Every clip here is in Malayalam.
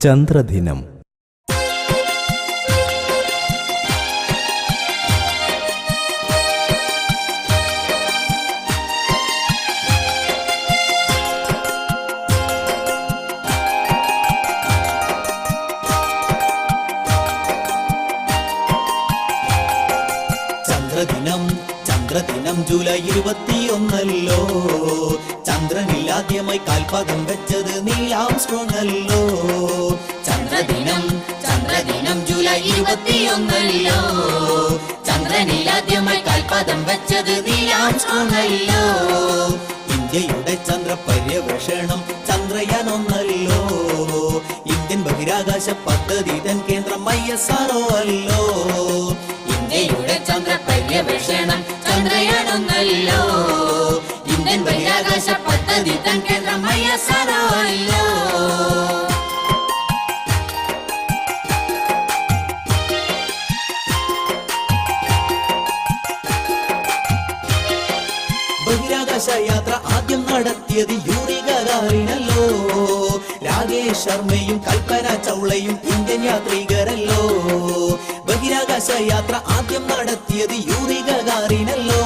ചന്ദ്രദിനം. ചന്ദ്രദിനം ചന്ദ്രദിനം ജൂലൈ ഇരുപത്തിയൊന്നല്ലോ. ചന്ദ്രനിൽ ആദ്യമായി കാൽപാദം വെച്ചത് നീലാം സ്ട്രോങ്ങല്ലോ ചന്ദ്രദിനം ഇരുപത്തിയൊന്നല്ലോ. ചന്ദ്രനിൽ ആദ്യമായി കാൽപാദം വെച്ചത് നീയാണല്ലോ ഇന്ത്യയുടെ ചന്ദ്ര പര്യവേഷണം ചന്ദ്രയാൻ ഒന്നല്ലോ ഇന്ത്യൻ ബഹിരാകാശ പദ്ധതി തൻ കേന്ദ്രം ഐ എസ് ആർഒ അല്ലോ. ബഹിരാകാശ യാത്ര ആദ്യം നടത്തിയത് യൂറി ഗഗാറിനല്ലോ രാകേഷ് ശർമ്മയും കൽപ്പന ചൗളയും ഇന്ത്യൻ യാത്രികരല്ലോ. ബഹിരാകാശ യാത്ര ആദ്യം നടത്തിയത് യൂറി ഗഗാറിനല്ലോ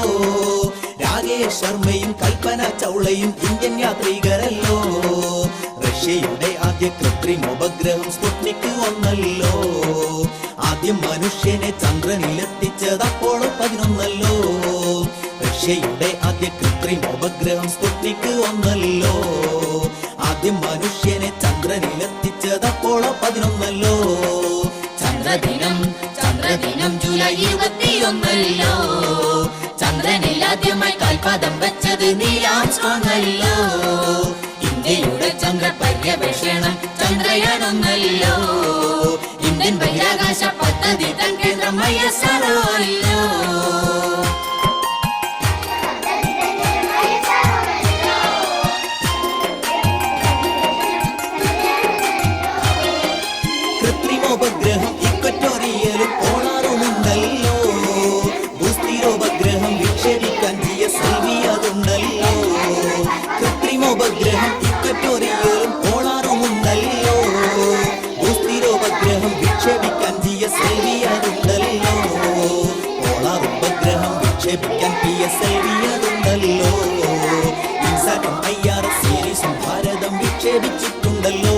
രാകേഷ് ശർമ്മയും കൽപ്പന ചൗളയും ഇന്ത്യൻ യാത്രികരല്ലോ. റഷ്യയുടെ ആദ്യ കൃത്രിമ ഉപഗ്രഹം സ്പുട്നിക് ഒന്നല്ലോ ആദ്യം മനുഷ്യനെ ചന്ദ്രനിലെത്തിച്ചത് അപ്പോളോ പതിനൊന്നല്ലോ. റഷ്യയുടെ ആദ്യ കൃത്രിമ ഉപഗ്രഹം സ്പുട്നിക് ഒന്നല്ലോ ആദ്യം മനുഷ്യനെ ചന്ദ്രനിലെത്തിച്ചത് അപ്പോളോ പതിനൊന്നല്ലോ. ചന്ദ്രദിനം ചന്ദ്രദിനം ജൂലൈ ഇരുപത്തിയൊന്നല്ലോ. ചന്ദ്രനിൽ ആദ്യമായി കാൽപാദം വെച്ചത് നീലാം ഇന്ത്യയുടെ ചന്ദ്ര പര്യവേഷണം ചന്ദ്രയാണെന്നല്ലോ ഇന്ത്യൻ ബഹിരാകാശ പദ്ധതി തൻ കേന്ദ്രം ഐ ഉപഗ്രഹം വിക്ഷേപിക്കാൻ പി എസ് എൽ വി അതുണ്ടല്ലോ. ഇൻസാറ്റും ഐ ആർ സീരീസും ഭാരതം വിക്ഷേപിച്ചിട്ടുണ്ടല്ലോ.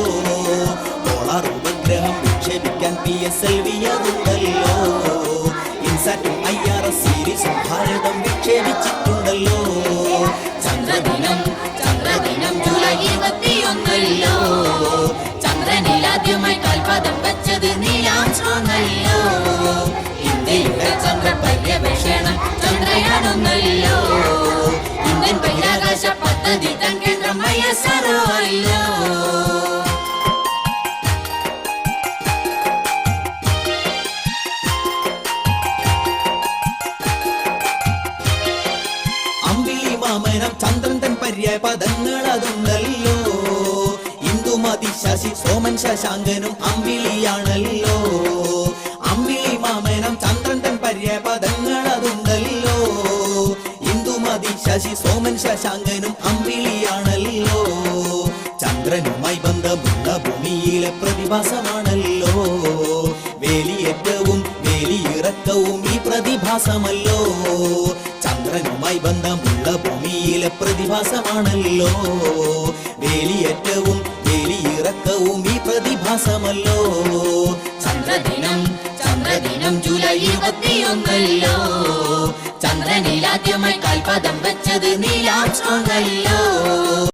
പോളാർ ഉപഗ്രഹം വിക്ഷേപിക്കാൻ പി എസ് എൽ വി അതുണ്ടല്ലോ. ഇൻസാറ്റും ഐ ആർ സീരീസും ഭാരതം വിക്ഷേപിച്ചിട്ടുണ്ടല്ലോ. ചന്ദ്രദിനം ചന്ദ്രദിനം ജൂലൈ ഇരുപത്തിയൊന്നല്ലോ. ചന്ദ്രനിൽ ആദ്യമായി മാമനം ചന്ദ്രൻ തൻ പര്യായ പദങ്ങൾ അതുണ്ടല്ലോ ഇന്ദുമതി ശശി സോമൻ ശശാങ്കനും അമ്പിളിയാണല്ലോ. അമ്പിളി മാമനം ചന്ദ്രൻ തൻ പര്യായ പദങ്ങൾ അതുണ്ടല്ലോ ഇന്ദുമതി ശശി സോമൻ ശശാങ്കനും അമ്പിളിയാണല്ലോ. ചന്ദ്രനുമായി ബന്ധമുള്ള ഭൂമിയിലെ പ്രതിഭാസമാണല്ലോ. വേലിയേറ്റവും വേലിയിറക്കവും ഈ പ്രതിഭാസമല്ലോ. ചന്ദ്രനുമായി ബന്ധമുള്ള ഭൂമിയിലെ പ്രതിഭാസമാണല്ലോ. വേലിയേറ്റവും വേലിയിറക്കവും ഈ പ്രതിഭാസമല്ലോ. ചന്ദ്രദിനം ചന്ദ്രദിനം ജൂലൈ ഇരുപത്തിയൊന്നല്ലോ. ചന്ദ്രനിലാദ്യമായി കാൽപാദം വെച്ചത് നീലാം സ്ട്രോങ്ങല്ലോ